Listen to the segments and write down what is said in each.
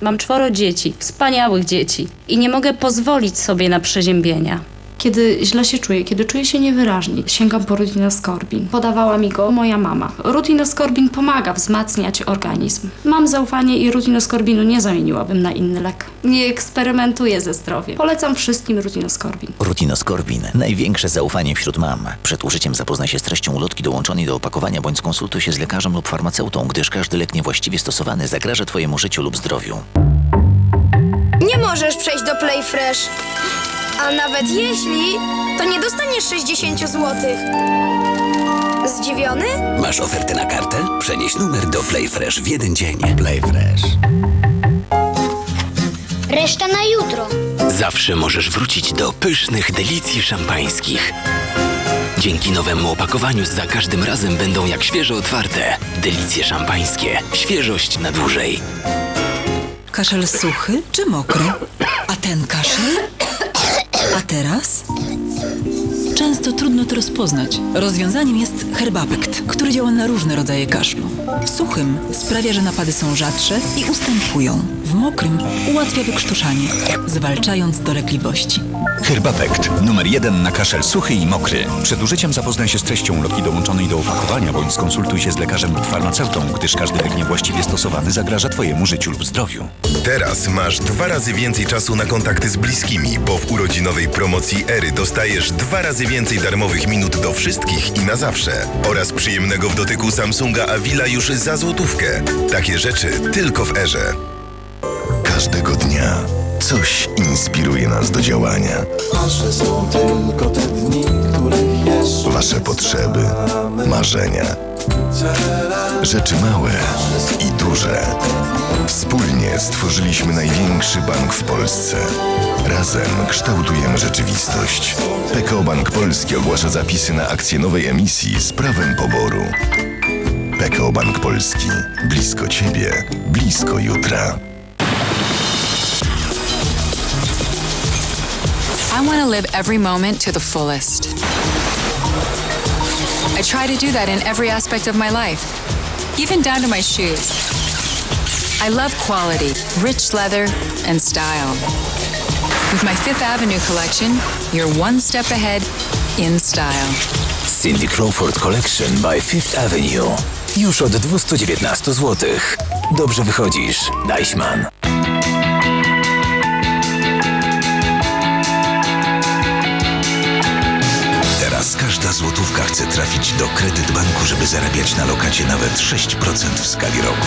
Mam czworo dzieci, wspaniałych dzieci i nie mogę pozwolić sobie na przeziębienia. Kiedy źle się czuję, kiedy czuję się niewyraźnie, sięgam po Rutinoskorbin. Podawała mi go moja mama. Rutinoskorbin pomaga wzmacniać organizm. Mam zaufanie i Rutinoskorbinu nie zamieniłabym na inny lek. Nie eksperymentuję ze zdrowiem. Polecam wszystkim Rutinoskorbin. Rutinoskorbin. Największe zaufanie wśród mam. Przed użyciem zapoznaj się z treścią ulotki dołączonej do opakowania bądź skonsultuj się z lekarzem lub farmaceutą, gdyż każdy lek niewłaściwie stosowany zagraża Twojemu życiu lub zdrowiu. Nie możesz przejść do Playfresh. A nawet jeśli, to nie dostaniesz 60 zł. Zdziwiony? Masz ofertę na kartę? Przenieś numer do Playfresh w jeden dzień. Playfresh. Reszta na jutro. Zawsze możesz wrócić do pysznych delicji szampańskich. Dzięki nowemu opakowaniu za każdym razem będą jak świeżo otwarte. Delicje szampańskie. Świeżość na dłużej. Kaszel suchy czy mokry? A ten kaszel? A teraz? Często trudno to rozpoznać. Rozwiązaniem jest herbapekt, który działa na różne rodzaje kaszlu. W suchym sprawia, że napady są rzadsze i ustępują. W mokrym ułatwia wykrztuszanie, zwalczając dolegliwości. Herbapekt. Numer jeden na kaszel suchy i mokry. Przed użyciem zapoznaj się z treścią ulotki dołączonej do opakowania bądź skonsultuj się z lekarzem lub farmaceutą, gdyż każdy lek niewłaściwie stosowany zagraża Twojemu życiu lub zdrowiu. Teraz masz dwa razy więcej czasu na kontakty z bliskimi, bo w urodzinowej promocji Ery dostajesz dwa razy więcej darmowych minut do wszystkich i na zawsze. Oraz przyjemnego w dotyku Samsunga Avila już za złotówkę. Takie rzeczy tylko w Erze. Każdego dnia coś inspiruje nas do działania. Nasze są tylko te dni, których jeszcze Wasze potrzeby, marzenia. Rzeczy małe i duże. Wspólnie stworzyliśmy największy bank w Polsce. Razem kształtujemy rzeczywistość. PKO Bank Polski ogłasza zapisy na akcję nowej emisji z prawem poboru. PKO Bank Polski. Blisko Ciebie, blisko jutra. I want to live every moment to the fullest. I try to do that in every aspect of my life, even down to my shoes. I love quality, rich leather, and style. With my Fifth Avenue collection, you're one step ahead in style. Cindy Crawford Collection by Fifth Avenue. Już od 219 zł. Dobrze wychodzisz, Deichmann. Każda złotówka chce trafić do kredyt banku, żeby zarabiać na lokacie nawet 6% w skali roku.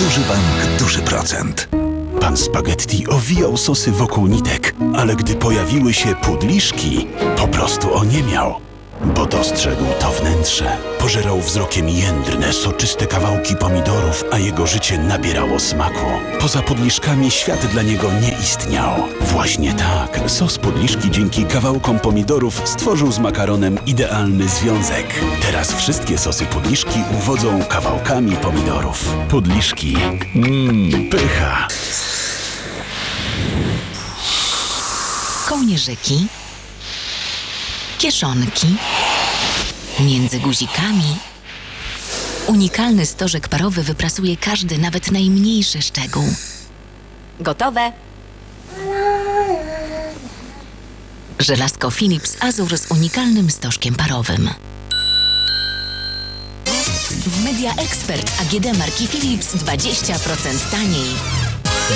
Duży bank, duży procent. Pan Spaghetti owijał sosy wokół nitek, ale gdy pojawiły się pudliszki, po prostu oniemiał, bo dostrzegł to wnętrze. Pożerał wzrokiem jędrne, soczyste kawałki pomidorów, a jego życie nabierało smaku. Poza pudliszkami świat dla niego nie istniał. Właśnie tak, sos pudliszki dzięki kawałkom pomidorów stworzył z makaronem idealny związek. Teraz wszystkie sosy pudliszki uwodzą kawałkami pomidorów. Pudliszki. Mmm, pycha. kołnierzyki, kieszonki, między guzikami. Unikalny stożek parowy wyprasuje każdy, nawet najmniejszy szczegół. Gotowe. Żelazko Philips Azur z unikalnym stożkiem parowym. W Media Expert AGD marki Philips 20% taniej.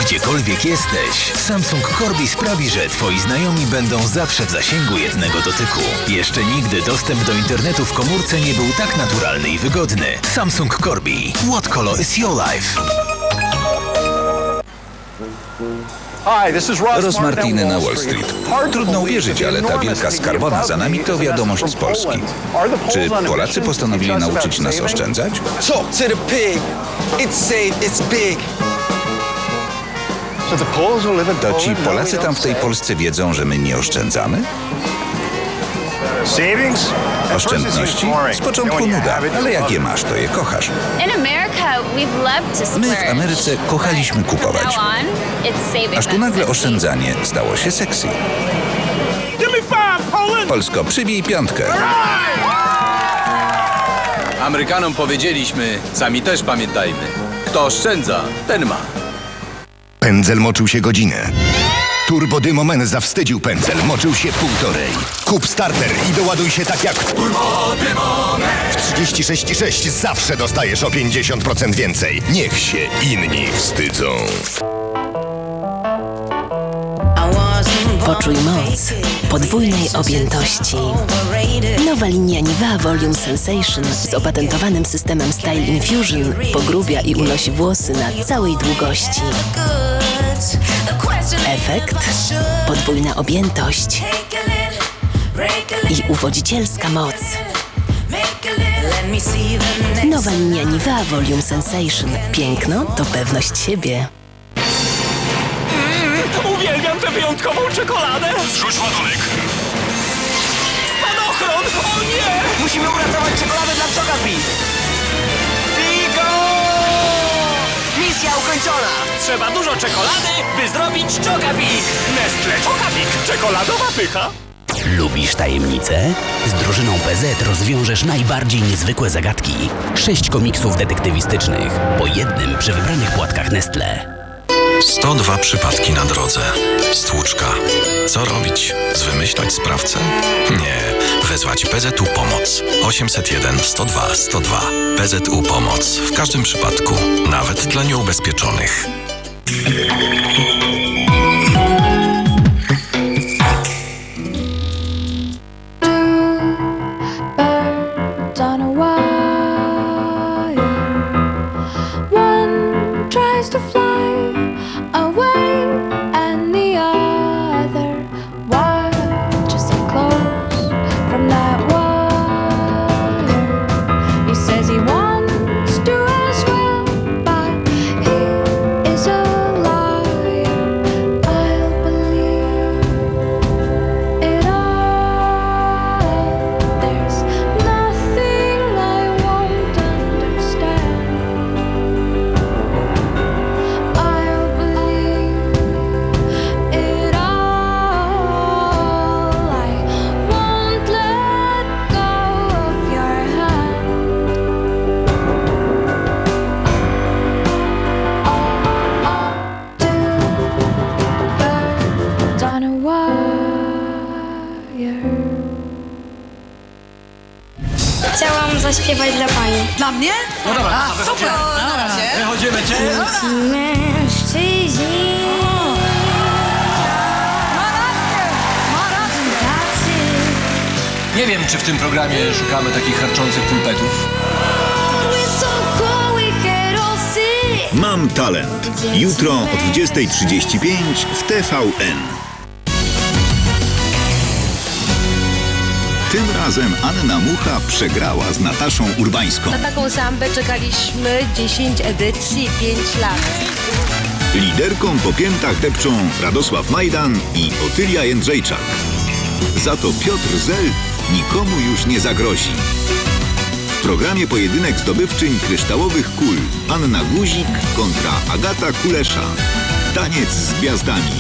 Gdziekolwiek jesteś, Samsung Corby sprawi, że Twoi znajomi będą zawsze w zasięgu jednego dotyku. Jeszcze nigdy dostęp do internetu w komórce nie był tak naturalny i wygodny. Samsung Corby. What color is your life? Ross Martiny na Wall Street. Trudno uwierzyć, ale ta wielka skarbona za nami to wiadomość z Polski. Czy Polacy postanowili nauczyć nas oszczędzać? Talk to the pig. It's safe, it's big. To ci Polacy tam w tej Polsce wiedzą, że my nie oszczędzamy? Oszczędności? Z początku nuda, ale jak je masz, to je kochasz. My w Ameryce kochaliśmy kupować. Aż tu nagle oszczędzanie stało się sexy. Polsko, przybij piątkę. Amerykanom powiedzieliśmy, sami też pamiętajmy. Kto oszczędza, ten ma. Pędzel moczył się godzinę. Turbo Dymomen zawstydził pędzel, moczył się półtorej. Kup starter i doładuj się tak jak... Turbo W 36,6 zawsze dostajesz o 50% więcej. Niech się inni wstydzą. Poczuj moc podwójnej objętości. Nowa linia Niva Volume Sensation z opatentowanym systemem Style Infusion pogrubia i unosi włosy na całej długości. Efekt? Podwójna objętość i uwodzicielska moc. Nowa linia Niva Volume Sensation. Piękno to pewność siebie. Uwielbiam tę wyjątkową czekoladę! Zrzuć ładunek. Spadochron! O nie! Musimy uratować czekoladę dla Chocapi! Pico! Misja ukończona! Trzeba dużo czekolady, by zrobić Chocapik! Nestle Chocapik! Czekoladowa pycha! Lubisz tajemnice? Z drużyną PZ rozwiążesz najbardziej niezwykłe zagadki. Sześć komiksów detektywistycznych, po jednym przy wybranych płatkach Nestle. 102 przypadki na drodze. Stłuczka. Co robić? Zwymyślać sprawcę? Nie. Wezwać PZU Pomoc. 801 102 102. PZU Pomoc. W każdym przypadku. Nawet dla nieubezpieczonych. Chciałam zaśpiewać dla pani. Dla mnie? No dobra, A, super! Na razie! Wychodzimy cię! Mężczyźni. Nie wiem, czy w tym programie szukamy takich harczących pulpetów. Herosy. Mam talent. Jutro o 20.35 w TVN. Tym razem Anna Mucha przegrała z Nataszą Urbańską. Na taką sambę czekaliśmy 10 edycji, 5 lat. Liderką po piętach depczą Radosław Majdan i Otylia Jędrzejczak. Za to Piotr Zel nikomu już nie zagrozi. W programie pojedynek zdobywczyń kryształowych kul Anna Guzik kontra Agata Kulesza. Taniec z gwiazdami.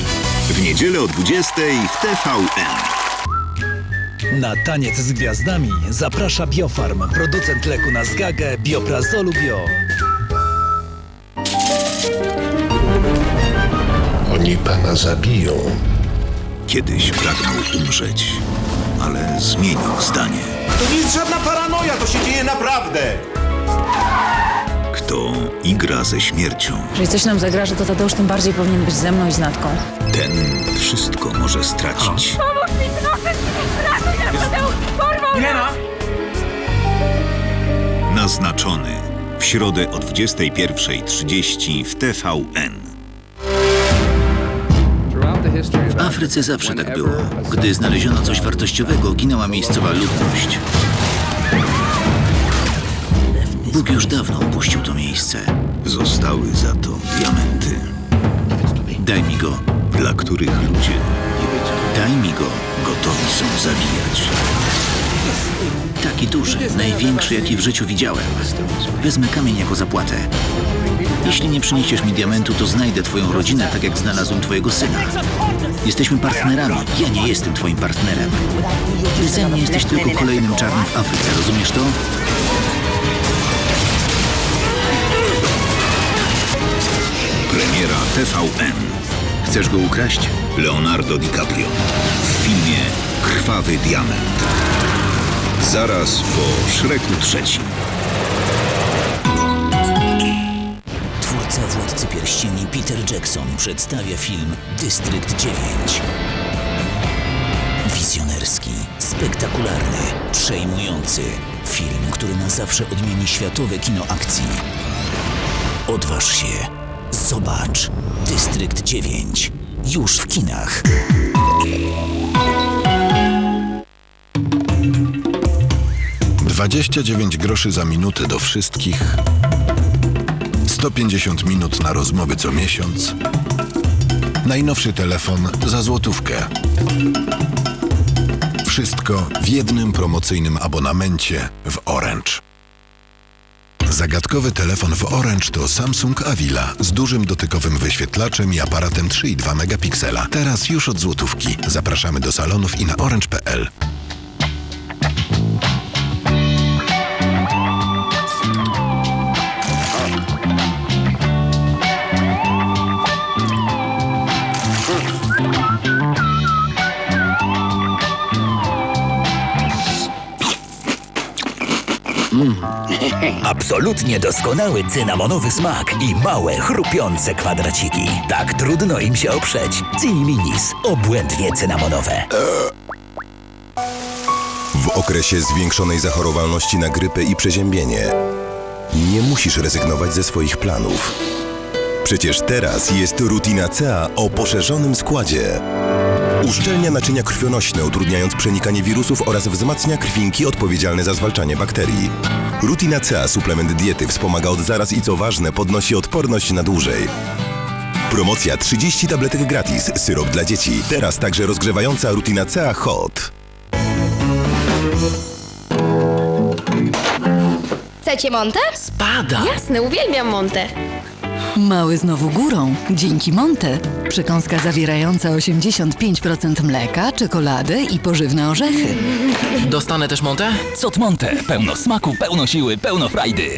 W niedzielę o 20.00 w TVN. Na taniec z gwiazdami zaprasza Biofarm, producent leku na zgagę Bioprazolu Bio. Oni pana zabiją. Kiedyś pragnął umrzeć, ale zmienił zdanie. To nie jest żadna paranoja, to się dzieje naprawdę. Kto igra ze śmiercią, Jeżeli coś nam zagraża, to Tadeusz tym bardziej powinien być ze mną i z Natką. ten wszystko może stracić. Milena! Naznaczony. W środę o 21.30 w TVN. W Afryce zawsze tak było. Gdy znaleziono coś wartościowego, ginęła miejscowa ludność. Bóg już dawno opuścił to miejsce. Zostały za to diamenty. Daj mi go. Dla których ludzie Daj mi go. gotowi są zabijać. Taki duży, największy, jaki w życiu widziałem. Wezmę kamień jako zapłatę. Jeśli nie przyniesiesz mi diamentu, to znajdę twoją rodzinę, tak jak znalazłem twojego syna. Jesteśmy partnerami. Ja nie jestem twoim partnerem. Ty ze mnie jesteś tylko kolejnym czarnym w Afryce, rozumiesz to? Premiera TVN. Chcesz go ukraść? Leonardo DiCaprio. W filmie Krwawy Diament. Zaraz po Szreku trzecim. Twórca Władcy Pierścieni Peter Jackson przedstawia film Dystrykt 9. Wizjonerski, spektakularny, przejmujący. Film, który na zawsze odmieni światowe kino akcji. Odważ się. Zobacz. Dystrykt 9. Już w kinach. Dwadzieścia dziewięć groszy za minutę do wszystkich. 150 minut na rozmowy co miesiąc. Najnowszy telefon za złotówkę. Wszystko w jednym promocyjnym abonamencie w Orange. Zagadkowy telefon w Orange to Samsung Avila z dużym dotykowym wyświetlaczem i aparatem 3,2 megapiksela. Teraz już od złotówki. Zapraszamy do salonów i na orange.pl. Absolutnie doskonały cynamonowy smak i małe, chrupiące kwadraciki. Tak trudno im się oprzeć. Cini. Obłędnie cynamonowe. W okresie zwiększonej zachorowalności na grypę i przeziębienie nie musisz rezygnować ze swoich planów. Przecież teraz jest Rutina CA o poszerzonym składzie. Uszczelnia naczynia krwionośne, utrudniając przenikanie wirusów oraz wzmacnia krwinki odpowiedzialne za zwalczanie bakterii. Rutina CA, suplement diety, wspomaga od zaraz i co ważne, podnosi odporność na dłużej. Promocja 30 tabletek gratis, syrop dla dzieci. Teraz także rozgrzewająca Rutina CA Hot. Chcecie Monte? Spada! Jasne, uwielbiam Monte. Mały znowu górą, dzięki Monte. Przekąska zawierająca 85% mleka, czekoladę i pożywne orzechy. Dostanę też Monte? Cot Monte. Pełno smaku, pełno siły, pełno frajdy.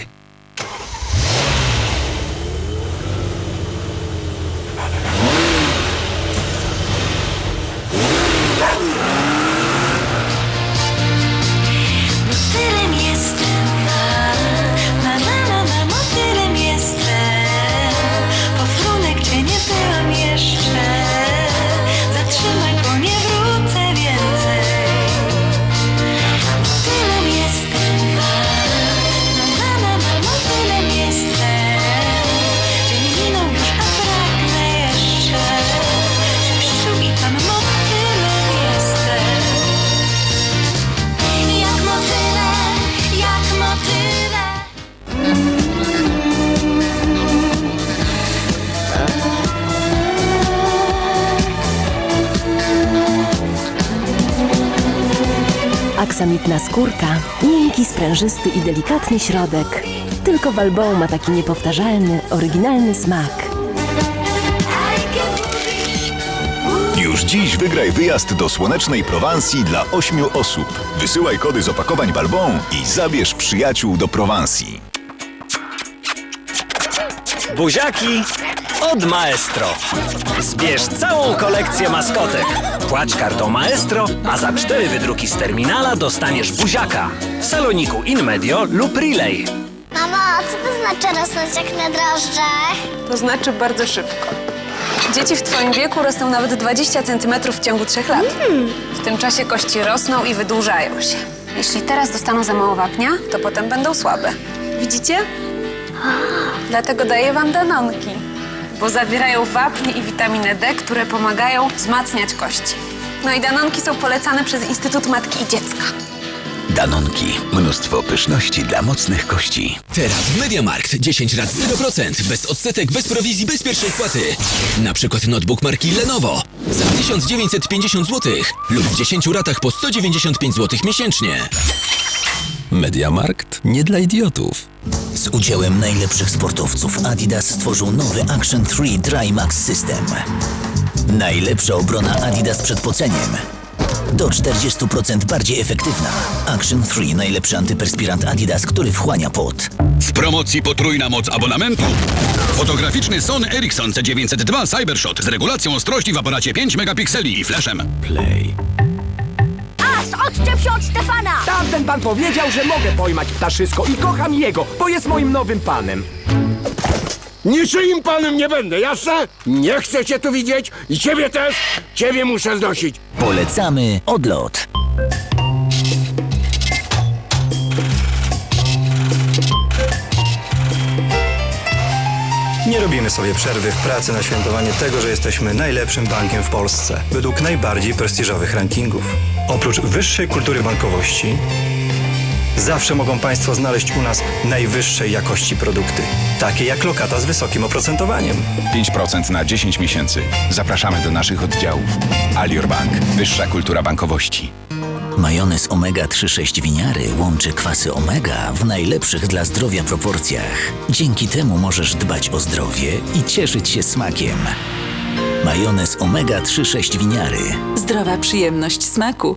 Aksamitna skórka, miękki, sprężysty i delikatny środek. Tylko Walbon ma taki niepowtarzalny, oryginalny smak. Już dziś wygraj wyjazd do słonecznej Prowansji dla ośmiu osób. Wysyłaj kody z opakowań Balbon i zabierz przyjaciół do Prowansji. Buziaki od Maestro. Zbierz całą kolekcję maskotek. Płać kartą Maestro, a za cztery wydruki z terminala dostaniesz buziaka. W saloniku InMedio lub Relay. Mamo, co to znaczy rosnąć jak na drożdżach? To znaczy bardzo szybko. Dzieci w Twoim wieku rosną nawet 20 cm w ciągu 3 lat. W tym czasie kości rosną i wydłużają się. Jeśli teraz dostaną za mało wapnia, to potem będą słabe. Widzicie? Dlatego daję Wam danonki, bo zawierają wapnie i witaminę D, które pomagają wzmacniać kości. No i danonki są polecane przez Instytut Matki i Dziecka. Danonki. Mnóstwo pyszności dla mocnych kości. Teraz w Mediamarkt 10 lat 0%, bez odsetek, bez prowizji, bez pierwszej wpłaty. Na przykład notebook marki Lenovo za 1950 zł lub w 10 ratach po 195 zł miesięcznie. Mediamarkt nie dla idiotów. Z udziałem najlepszych sportowców Adidas stworzył nowy Action 3 Dry Max System. Najlepsza obrona Adidas przed poceniem. Do 40% bardziej efektywna. Action 3 najlepszy antyperspirant Adidas, który wchłania pot. W promocji potrójna moc abonamentu. Fotograficzny Sony Ericsson C902 Cybershot z regulacją ostrości w aparacie 5 megapikseli i flashem. Play. Odczep się od Stefana! Tamten pan powiedział, że mogę pojmać ptaszysko i kocham jego, bo jest moim nowym panem. Niczyim panem nie będę, jasne? Nie chcę cię tu widzieć i ciebie też. Ciebie muszę znosić. Polecamy odlot. Nie robimy sobie przerwy w pracy na świętowanie tego, że jesteśmy najlepszym bankiem w Polsce, według najbardziej prestiżowych rankingów. Oprócz wyższej kultury bankowości, zawsze mogą Państwo znaleźć u nas najwyższej jakości produkty, takie jak lokata z wysokim oprocentowaniem. 5% na 10 miesięcy. Zapraszamy do naszych oddziałów. Alior Bank. Wyższa kultura bankowości. Majonez omega 3,6 winiary łączy kwasy omega w najlepszych dla zdrowia proporcjach. Dzięki temu możesz dbać o zdrowie i cieszyć się smakiem. Majonez omega 3,6 winiary. Zdrowa przyjemność smaku.